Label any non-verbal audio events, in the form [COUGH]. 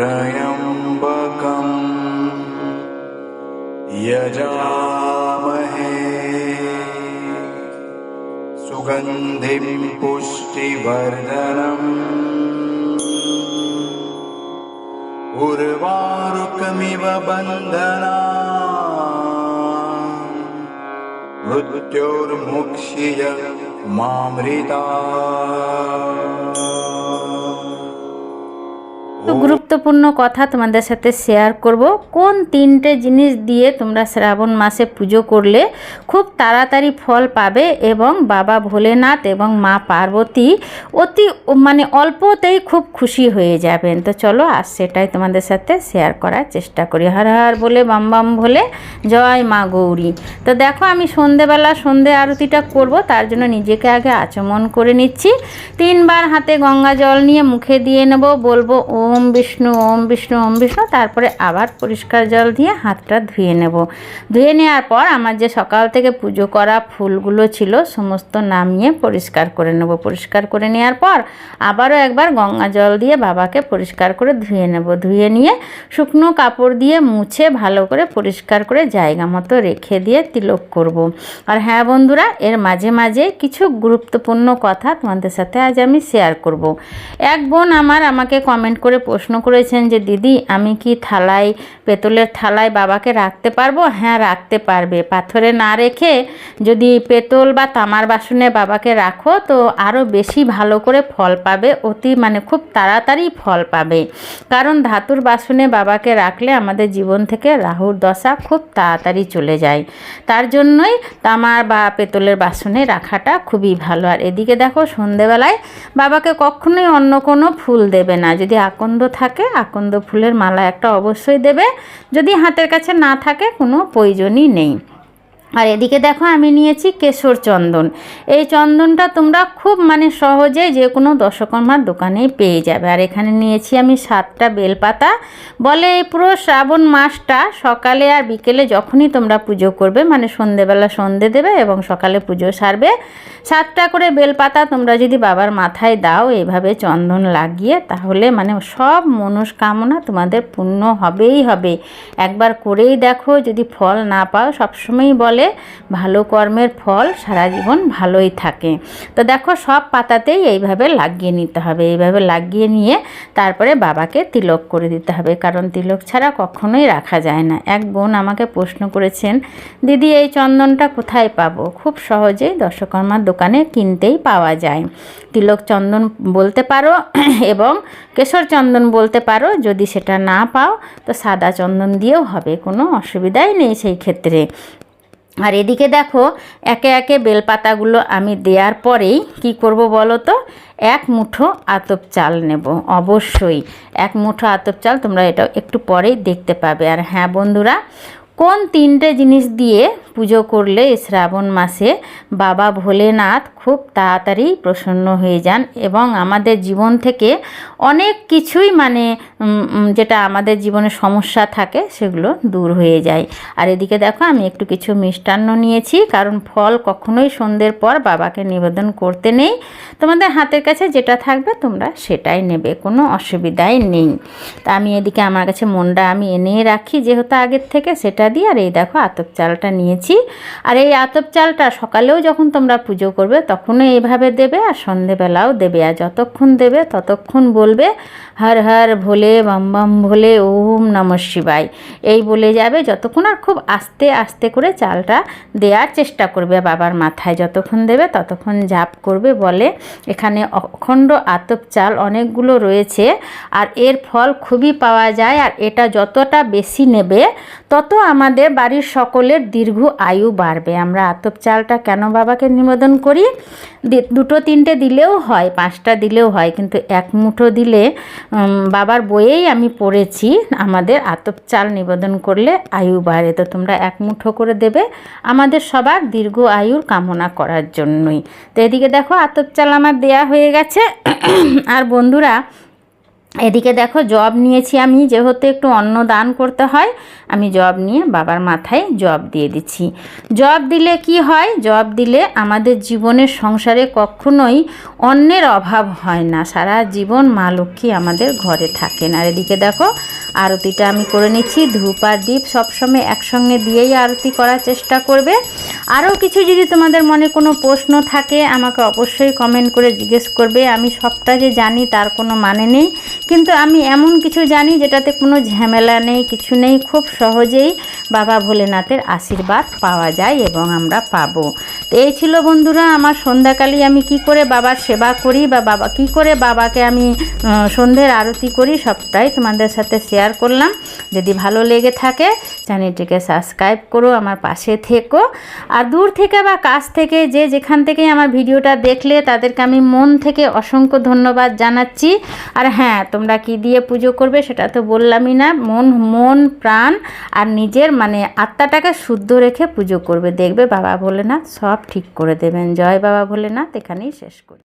त्र्यम्बकम् यजामहे सुगन्धिं पुष्टिवर्धनम् उर्वारुकमिव बन्धना मृत्योर्मुक्षिय मामृता তো গুরুত্বপূর্ণ কথা তোমাদের সাথে শেয়ার করব। কোন তিনটে জিনিস দিয়ে তোমরা শ্রাবণ মাসে পুজো করলে খুব তাড়াতাড়ি ফল পাবে এবং বাবা ভোলেনাথ এবং মা পার্বতী অতি মানে অল্পতেই খুব খুশি হয়ে যাবেন। তো চলো আর সেটাই তোমাদের সাথে শেয়ার করার চেষ্টা করি। হর হর বলে বাম বাম বলে জয় মা গৌরী। তো দেখো আমি সন্ধেবেলা সন্ধে আরতিটা করব তার জন্য নিজেকে আগে আচমন করে নিচ্ছি। তিনবার হাতে গঙ্গা জল নিয়ে মুখে দিয়ে নেব বলব ওম বিষ্ণু ওম বিষ্ণু ওম বিষ্ণু তারপরে আবার পরিষ্কার জল দিয়ে হাতটা ধুয়ে নেব ধুয়ে নেওয়ার পর আমার যে সকাল থেকে পুজো করা ফুলগুলো ছিল, সমস্ত নামিয়ে পরিষ্কার করে নেব পরিষ্কার করে নেওয়ার পর আবারও একবার গঙ্গা জল দিয়ে বাবাকে পরিষ্কার করে ধুয়ে নেব ধুয়ে নিয়ে শুকনো কাপড় দিয়ে মুছে ভালো করে পরিষ্কার করে জায়গা মতো রেখে দিয়ে তিলক করব। আর হ্যাঁ বন্ধুরা, এর মাঝে মাঝে কিছু গুরুত্বপূর্ণ কথা তোমাদের সাথে আজ আমি শেয়ার করব। এক বোন আমার আমাকে কমেন্ট করে প্রশ্ন করেছেন যে, দিদি, আমি কি থালায়, পেতলের থালায় বাবাকে রাখতে পারব? হ্যাঁ রাখতে পারবে। পাথরে না রেখে যদি পেতল বা তামার বাসনে বাবাকে রাখো, তো আরও বেশি ভালো করে ফল পাবে, অতি মানে খুব তাড়াতাড়ি ফল পাবে। কারণ ধাতুর বাসনে বাবাকে রাখলে আমাদের জীবন থেকে রাহুর দশা খুব তাড়াতাড়ি চলে যায়। তার জন্যই তামার বা পেতলের বাসনে রাখাটা খুবই ভালো। আর এদিকে দেখো, সন্ধেবেলায় বাবাকে কখনোই অন্য কোনো ফুল দেবে না। যদি আকন্দ থাকে, আকন্দ ফুলের মালা একটা অবশ্যই দেবে। যদি হাতের কাছে না থাকে, কোনো প্রয়োজনই নেই। আর এদিকে দেখো আমি নিয়েছি কেশর চন্দন। এই চন্দনটা তোমরা খুব মানে সহজে যে কোনো দশকর্মার দোকানেই পেয়ে যাবে। আর এখানে নিয়েছি আমি সাতটা বেলপাতা। বলে এই পুরো শ্রাবণ মাসটা সকালে আর বিকেলে যখনই তোমরা পুজো করবে মানে সন্ধেবেলা সন্ধে দেবে এবং সকালে পুজো সারবে, সাতটা করে বেলপাতা তোমরা যদি বাবার মাথায় দাও এইভাবে চন্দন লাগিয়ে তাহলে মানে সব মনস্কামনা তোমাদের পূর্ণ হবেই হবে। একবার করেই দেখো, যদি ফল না পাও, সবসময়ই বলে ভালো কর্মের ফল সারা জীবন ভালোই থাকে। তো দেখো সব পাতাতেই এইভাবে লাগিয়ে নিতে হবে। এইভাবে লাগিয়ে নিয়ে তারপরে বাবাকে তিলক করে দিতে হবে। কারণ তিলক ছাড়া কখনোই রাখা যায় না। এক বোন আমাকে প্রশ্ন করেছেন, দিদি, এই চন্দনটা কোথায় পাবো? খুব সহজেই দশকর্মার দোকানে কিনতেই পাওয়া যায়। তিলক চন্দন বলতে পারো [CLEARS THROAT] এবং কেশর চন্দন বলতে পারো। যদি সেটা না পাও, তো সাদা চন্দন দিয়েও হবে। কোনো অসুবিধাই নেই সেই ক্ষেত্রে। আর এদিকে দেখো, একে একে বেলপাতাগুলো আমি দেওয়ার পরেই কি করব বলো তো? এক মুঠো আতপ চাল নেব, অবশ্যই। এক মুঠো আতপ চাল তোমরা এটা একটু পরেই দেখতে পাবে। আর হ্যাঁ বন্ধুরা, কোন তিনটে জিনিস দিয়ে পুজো করলে শ্রাবণ মাসে বাবা ভোলেনাথ খুব তাড়াতাড়ি প্রসন্ন হয়ে যান এবং আমাদের জীবন থেকে অনেক কিছুই মানে যেটা আমাদের জীবনে সমস্যা থাকে সেগুলো দূর হয়ে যায়। আর এদিকে দেখো আমি একটু কিছু মিষ্টান্ন নিয়েছি, কারণ ফল কখনোই সন্ধ্যের পর বাবাকে নিবেদন করতে নেই। তোমাদের হাতের কাছে যেটা থাকবে তোমরা সেটাই নেবে, কোনো অসুবিধাই নেই। তা আমি এদিকে আমার কাছে মনটা আমি এনে রাখি, যেহেতু আগের থেকে সেটা দিয়ে, আর এই দেখো আতপ চালটা নিয়েছি। আর এই আতপ চালটা সকালেও যখন তোমরা পুজো করবে তখনও এইভাবে দেবে আর সন্ধেবেলাও দেবে। আর যতক্ষণ দেবে, ততক্ষণ বলবে, হর হর ভোলে, বাম বাম ভোলে, ওম নম শিবায়। এই বলে যাবে যতক্ষণ আর খুব আস্তে আস্তে করে চালটা দেওয়ার চেষ্টা করবে বাবার মাথায়। যতক্ষণ দেবে, ততক্ষণ জাপ করবে, বলে। এখানে অখণ্ড আতপ চাল অনেকগুলো রয়েছে আর এর ফল খুবই পাওয়া যায় আর এটা যতটা বেশি নেবে, তত আমাদের বাড়ির সকলের দীর্ঘ আয়ু বাড়বে। আমরা আতপ চালটা কেন বাবাকে নিবেদন করি? দুটো তিনটে দিলেও হয়, পাঁচটা দিলেও হয়, কিন্তু এক মুঠো দিলে বাবার বইয়েই আমি পড়েছি, আমাদের আতপ চাল নিবেদন করলে আয়ু বাড়ে, তো তোমরা এক মুঠো করে দেবে আমাদের সবার দীর্ঘ আয়ুর কামনা করার জন্যই। তো এদিকে দেখো, আতপ চাল আমার দেয়া হয়ে গেছে। [COUGHS] আর বন্ধুরা এদিকে দেখো জব নিয়েছি আমি, যেহেতু একটু অন্ন দান করতে হয়, আমি জব নিয়ে বাবার মাথায় জব দিয়ে দিচ্ছি। জব দিলে কি হয়? জব দিলে আমাদের জীবনের সংসারে কখনোই অন্যের অভাব হয় না, সারা জীবন মা লক্ষ্মী আমাদের ঘরে থাকেন। আর এদিকে দেখো আরতিটা আমি করে নিচ্ছি, ধূপ আর দীপ সবসময় একসঙ্গে দিয়েই আরতি করার চেষ্টা করবে। আরও কিছু যদি তোমাদের মনে কোনো প্রশ্ন থাকে, আমাকে অবশ্যই কমেন্ট করে জিজ্ঞেস করবে। আমি সবটা যে জানি তার কোনো মানে নেই। কিন্তু আমি এমন কিছু জানি যেটাতে কোনো ঝামেলা নেই, কিছু নেই। খুব সহজেই বাবা ভোলেনাথের আশীর্বাদ পাওয়া যায় এবং আমরা পাবো। এই ছিল বন্ধুরা, আমার সন্ধ্যাকালে আমি কি করে বাবার সেবা করি বা বাবা, কি করে বাবাকে আমি সন্ধ্যের আরতি করি সবটাই তোমাদের সাথে শেয়ার করলাম। যদি ভালো লেগে থাকে চ্যানেলটিকে সাবস্ক্রাইব করো, আমার পাশে থেকো। আর দূর থেকে বা কাছ থেকে যে যেখান থেকেই আমার ভিডিওটা দেখলে, তাদেরকে আমি মন থেকে অসংখ্য ধন্যবাদ জানাচ্ছি। আর হ্যাঁ তোমরা কি দিয়ে পুজো করবে সেটা তো বললামই না, মন মন, প্রাণ আর নিজের মানে আত্মাটাকে শুদ্ধ রেখে পুজো করবে। দেখবে বাবা বলে না, সব ঠিক করে দেবেন। জয় বাবা ভোলেনাথ এখানেই শেষ করি।